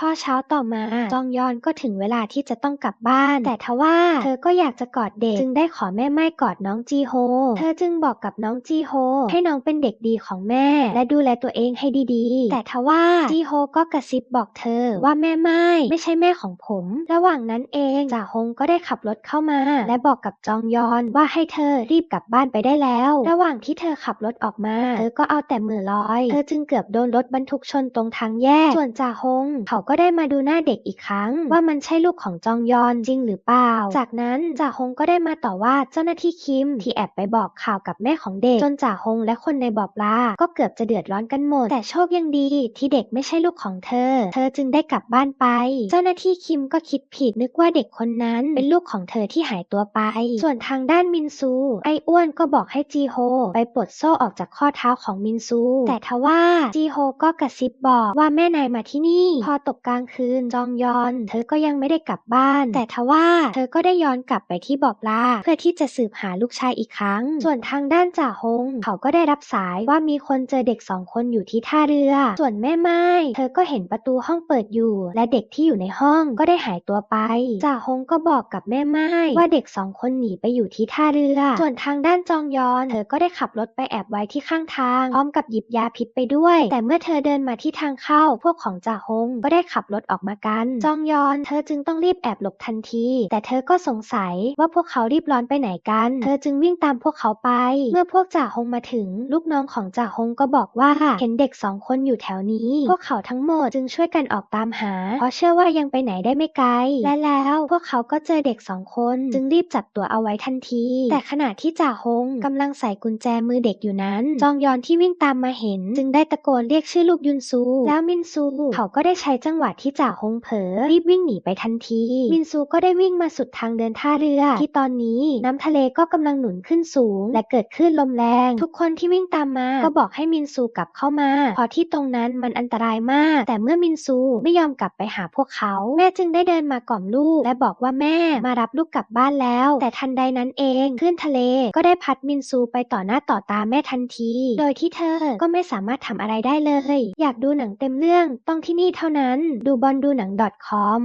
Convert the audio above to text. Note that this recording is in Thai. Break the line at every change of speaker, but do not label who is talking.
พอเช้าต่อมาจองยอนก็ถึงเวลาที่จะต้องกลับบ้าน แต่ทว่าเธอก็อยากจะกอดเด็ก จึงได้ขอแม่ไม่กอดน้องจีโฮ เธอจึงบอกกับน้องจีโฮ ให้น้องเป็นเด็กดีของแม่ และดูแลตัวเองให้ดีๆ แต่ทว่าจีโฮก็กระซิบบอกเธอว่าแม่ไม่ไม่ใช่แม่ของผม ระหว่างนั้นเองจ่าฮงก็ได้ขับรถเข้ามา และบอกกับจองยอนว่าให้เธอรีบกลับบ้านไปได้แล้ว ระหว่างที่เธอขับรถออกมา เธอก็เอาแต่มือลอย เธอจึงเกือบโดนรถบรรทุกชนตรงทางแยก ส่วนจ่าฮงเขาก็ได้มาดูหน้าเด็กอีกครั้ง ว่ามันใช่ลูกของจองยอนจริงหรือเปล่า จากนั้นจ่าฮงก็ได้มาต่อว่าเจ้าหน้าที่คิมที่แอบไปบอกข่าวกับแม่ของเด็ก จนจ่าฮงและคนในบ่อปลาก็เกือบจะเดือดร้อนกันหมด แต่โชคยังดีที่เด็กไม่ใช่ลูกของเธอ เธอจึงได้กลับบ้านไป เจ้าหน้าที่คิมก็คิดผิดนึกว่าเด็กคนนั้นเป็นลูกของเธอที่หายตัวไป ส่วนทางด้านมินซู ไออ้วนก็บอกให้จีโฮไปปลดโซ่ออกจากข้อเท้าของมินซู แต่ทว่าจีโฮก็กระซิบบอกว่าแม่นายมาที่นี่ พอตกกลางคืนจองยอน เธอก็ยังไม่ได้กลับบ้าน แต่ทว่า เธอก็ได้ย้อนกลับไปที่บอปลา เพื่อที่จะสืบหาลูกชายอีกครั้ง ส่วนทางด้านจ่าฮง เขาก็ได้รับสายว่ามีคนเจอเด็กสองคนอยู่ที่ท่าเรือ ส่วนแม่ไม้เธอก็เห็นประตูห้องเปิดอยู่ และเด็กที่อยู่ในห้องก็ได้หายตัวไปจ่าฮงก็บอกกับแม่ไม้ว่าเด็กสองคนหนีไปอยู่ที่ท่าเรือ ส่วนทางด้านจองยอน เธอก็ได้ขับรถไปแอบไว้ที่ข้างทาง พร้อมกับหยิบยาพิษไปด้วย แต่เมื่อเธอเดินมาที่ทางเข้าพวกของจ่าฮงก็ได้ขับรถออกมากัน จองยอน เธอจึงต้องรีบแอบหลบทันที แต่เธอก็สงสัยว่าพวกเขารีบร้อนไปไหนกัน เธอจึงวิ่งตามพวกเขาไป เมื่อพวกจ่าฮงมาถึง ลูกน้องของจ่าฮงก็บอกว่าเห็นเด็กสองคนอยู่แถวนี้ พวกเขาทั้งหมดจึงช่วยกันออกตามหา เพราะเชื่อว่ายังไปไหนได้ไม่ไกล และแล้วพวกเขาก็เจอเด็กสองคนจึงรีบจับตัวเอาไว้ทันที แต่ขณะที่จ่าฮงกำลังใส่กุญแจมือเด็กอยู่นั้น จองยอนที่วิ่งตามมาเห็น จึงได้ตะโกนเรียกชื่อลูกยุนซู แล้วมินซูเขาก็ได้ใช้จังหวะที่จ่าฮงเผลอรีบวิ่งหนีไปทันที มินซูก็ได้วิ่งมาสุดทางเดินท่าเรือ ที่ตอนนี้น้ำทะเลก็กำลังหนุนขึ้นสูง และเกิดคลื่นลมแรง ทุกคนที่วิ่งตามมา ก็บอกให้มินซูกลับเข้ามาพราะที่ตรงนั้นมันอันตรายมาก แต่เมื่อมินซูไม่ยอมกลับไปหาพวกเขา แม่จึงได้เดินมากล่อมลูก และบอกว่าแม่มารับลูกกลับบ้านแล้ว แต่ทันใดนั้นเองคลื่นทะเลก็ได้พัดมินซูไปต่อหน้าต่อตาแม่ทันที โดยที่เธอก็ไม่สามารถทำอะไรได้เลย อยากดูหนังเต็มเรื่องต้องที่นี่เท่านั้นดูบอลดูหนัง .com